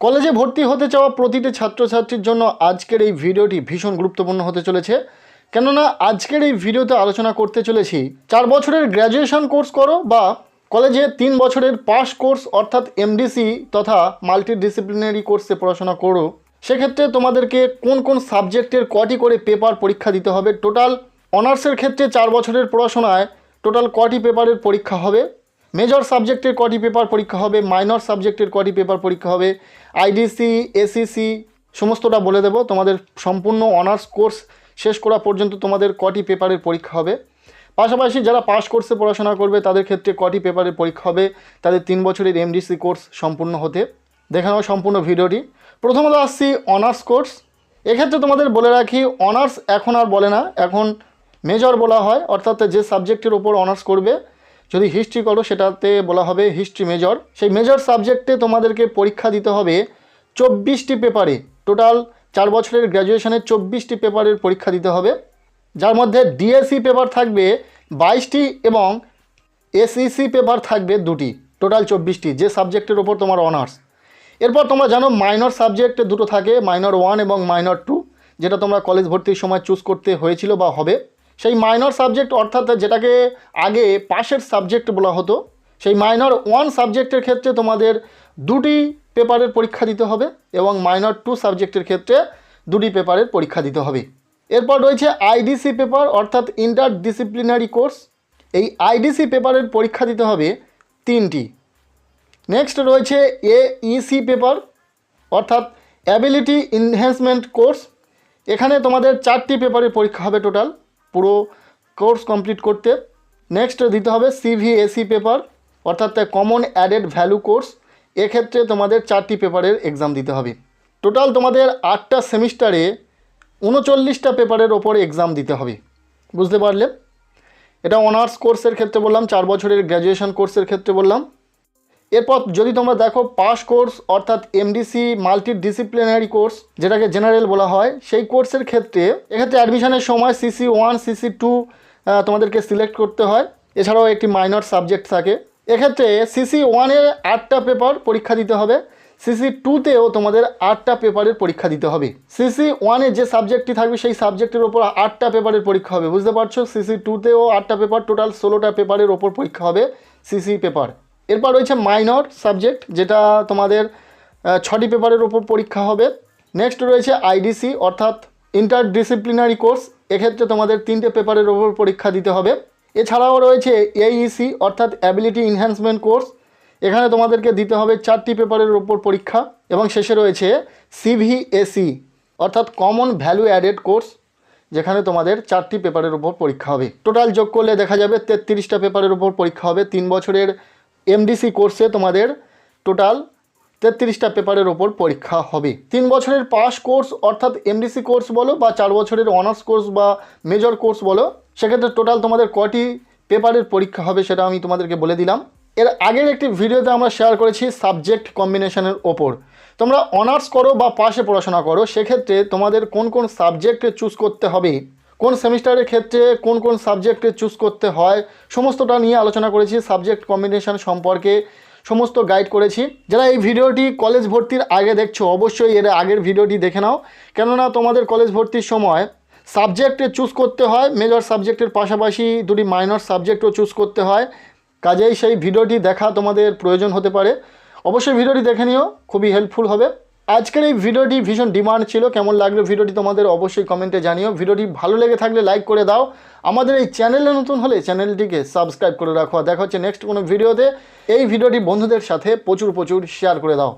কলেজে ভর্তি হতে চাওয়া প্রতিটি ছাত্রছাত্রীর জন্য আজকের এই ভিডিওটি ভীষণ গুরুত্বপূর্ণ হতে চলেছে। কেননা আজকের এই ভিডিওতে আলোচনা করতে চলেছি, চার বছরের গ্র্যাজুয়েশন কোর্স করো বা কলেজে তিন বছরের পাস কোর্স অর্থাৎ এমডিসি তথা মাল্টি ডিসিপ্লিনারি কোর্সে পড়াশোনা করো। সেক্ষেত্রে তোমাদেরকে কোন কোন সাবজেক্টের কটি করে পেপার পরীক্ষা দিতে হবে? টোটাল অনার্সের ক্ষেত্রে চার বছরের পড়াশোনায় টোটাল কটি পেপারের পরীক্ষা হবে? মেজর সাবজেক্টের কটি পেপার পরীক্ষা হবে, মাইনর সাবজেক্টের কটি পেপার পরীক্ষা হবে আইডিসি এসিসি সমস্তটা বলে দেবো। তোমাদের সম্পূর্ণ অনার্স কোর্স শেষ করা পর্যন্ত তোমাদের কটি পেপারের পরীক্ষা হবে। পাশাপাশি যারা পাস কোর্সে পড়াশোনা করবে, তাদের ক্ষেত্রে কটি পেপারের পরীক্ষা হবে, তাদের তিন বছরের এমডিসি কোর্স সম্পূর্ণ হতে দেখানো সম্পূর্ণ ভিডিওটি। প্রথমত আসছি অনার্স কোর্স। এক্ষেত্রে তোমাদের বলে রাখি, অনার্স এখন আর বলে না, এখন মেজর বলা হয়, অর্থাৎ যে সাবজেক্টের ওপর অনার্স করবে যদি হিস্ট্রি করো, সেটাতে বলা হবে হিস্ট্রি মেজর সেই মেজর সাবজেক্টে তোমাদেরকে পরীক্ষা দিতে হবে চব্বিশটি পেপারে। টোটাল চার বছরের গ্র্যাজুয়েশনের চব্বিশটি পেপারের পরীক্ষা দিতে হবে। যার মধ্যে ডিএসসি পেপার থাকবে বাইশটি এবং এসইসি পেপার থাকবে দুটি। টোটাল চব্বিশটি, যে সাবজেক্টের ওপর তোমার অনার্স এরপর তোমরা জানো মাইনর সাবজেক্টে দুটো থাকে মাইনর ওয়ান এবং মাইনর টু যেটা তোমরা কলেজ ভর্তির সময় চুজ করতে হয়েছিল বা হবে। সেই মাইনর সাবজেক্ট অর্থাৎ যেটাকে আগে পাশের সাবজেক্ট বলা হতো, সেই মাইনর ওয়ান সাবজেক্টের ক্ষেত্রে তোমাদের দুটি পেপারের পরীক্ষা দিতে হবে এবং মাইনর টু সাবজেক্টের ক্ষেত্রে দুটি পেপারের পরীক্ষা দিতে হবে। এরপর রয়েছে আইডিসি পেপার অর্থাৎ ইন্টার ডিসিপ্লিনারি কোর্স এই আইডিসি পেপারের পরীক্ষা দিতে হবে তিনটি। নেক্সট রয়েছে এইসি পেপার অর্থাৎ অ্যাবিলিটি ইনহ্যান্সমেন্ট কোর্স এখানে তোমাদের চারটি পেপারের পরীক্ষা হবে টোটাল পুরো কোর্স কমপ্লিট করতে। নেক্সট দিতে হবে সিভিএসি পেপার অর্থাৎ কমন অ্যাডেড ভ্যালু কোর্স এক্ষেত্রে তোমাদের চারটি পেপারের এক্সাম দিতে হবে। টোটাল তোমাদের আটটা সেমিস্টারে উনচল্লিশটা পেপারের ওপর এক্সাম দিতে হবে। বুঝতে পারলে? এটা অনার্স কোর্সের ক্ষেত্রে বললাম, চার বছরের গ্র্যাজুয়েশন কোর্সের ক্ষেত্রে বললাম। এরপর যদি তোমরা দেখো পাস কোর্স, অর্থাৎ এমডিসি মাল্টি ডিসিপ্লিনারি কোর্স, যেটাকে জেনারেল বলা হয়, সেই কোর্সের ক্ষেত্রে, এক্ষেত্রে অ্যাডমিশনের সময় সিসি ওয়ান সিসি টু তোমাদেরকে সিলেক্ট করতে হয়। এছাড়াও একটি মাইনর সাবজেক্ট থাকে। এক্ষেত্রে সিসি ওয়ানের আটটা পেপার পরীক্ষা দিতে হবে। সিসি টুতেও তোমাদের আটটা পেপারের পরীক্ষা দিতে হবে। সিসি ওয়ানে যে সাবজেক্টটি থাকবে, সেই সাবজেক্টের ওপর আটটা পেপারের পরীক্ষা হবে। বুঝতে পারছ? সিসি টুতেও আটটা পেপার টোটাল ষোলোটা পেপারের ওপর পরীক্ষা হবে সিসি পেপার এরপর রয়েছে মাইনর সাবজেক্ট যেটা তোমাদের ছটি পেপারের ওপর পরীক্ষা হবে। নেক্সট রয়েছে আইডিসি অর্থাৎ ইন্টার ডিসিপ্লিনারি কোর্স এক্ষেত্রে তোমাদের তিনটে পেপারের ওপর পরীক্ষা দিতে হবে। এছাড়াও রয়েছে এইইসি অর্থাৎ অ্যাবিলিটি ইনহ্যান্সমেন্ট কোর্স এখানে তোমাদেরকে দিতে হবে চারটি পেপারের ওপর পরীক্ষা, এবং শেষে রয়েছে সিভিএসি অর্থাৎ কমন ভ্যালু অ্যাডেড কোর্স যেখানে তোমাদের চারটি পেপারের উপর পরীক্ষা হবে। টোটাল যোগ করলে দেখা যাবে তেত্রিশটা পেপারের উপর পরীক্ষা হবে। তিন বছরের এমডিসি কোর্সে তোমাদের টোটাল তেত্রিশটা পেপারের ওপর পরীক্ষা হবে। তিন বছরের পাস কোর্স অর্থাৎ এমডিসি কোর্স বলো বা চার বছরের অনার্স কোর্স বা মেজর কোর্স বলো, সেক্ষেত্রে টোটাল তোমাদের কটি পেপারের পরীক্ষা হবে সেটা আমি তোমাদেরকে বলে দিলাম। এর আগের একটি ভিডিওতে আমরা শেয়ার করেছি সাবজেক্ট কম্বিনেশনের ওপর। তোমরা অনার্স করো বা পাশে পড়াশোনা করো, সেক্ষেত্রে তোমাদের কোন কোন সাবজেক্টে চুজ করতে হবে কোন সেমিস্টারের ক্ষেত্রে কোন কোন সাবজেক্টে চুজ করতে হয়, সমস্তটা নিয়ে আলোচনা করেছি সাবজেক্ট কম্বিনেশন সম্পর্কে সমস্ত গাইড করেছি। যারা এই ভিডিওটি কলেজ ভর্তির আগে দেখছ, অবশ্যই এর আগের ভিডিওটি দেখে নাও। কেননা তোমাদের কলেজ ভর্তির সময় সাবজেক্টে চুজ করতে হয় মেজর সাবজেক্টের পাশাপাশি দুটি মাইনর সাবজেক্টও চুজ করতে হয়। কাজেই সেই ভিডিওটি দেখা তোমাদের প্রয়োজন হতে পারে। অবশ্যই ভিডিওটি দেখে নিও, খুবই হেল্পফুল হবে। আজকের এই ভিডিওটি ভীষণ ডিমান্ড ছিল, কেমন লাগল ভিডিওটি তোমাদের অবশ্যই কমেন্টে জানিও। ভিডিওটি ভালো লেগে থাকলে লাইক করে দাও। আমাদের এই চ্যানেলে নতুন হলে চ্যানেলটিকে সাবস্ক্রাইব করে রাখো। দেখা হচ্ছে নেক্সট কোনো ভিডিওতে। এই ভিডিওটি বন্ধুদের সাথে প্রচুর প্রচুর শেয়ার করে দাও।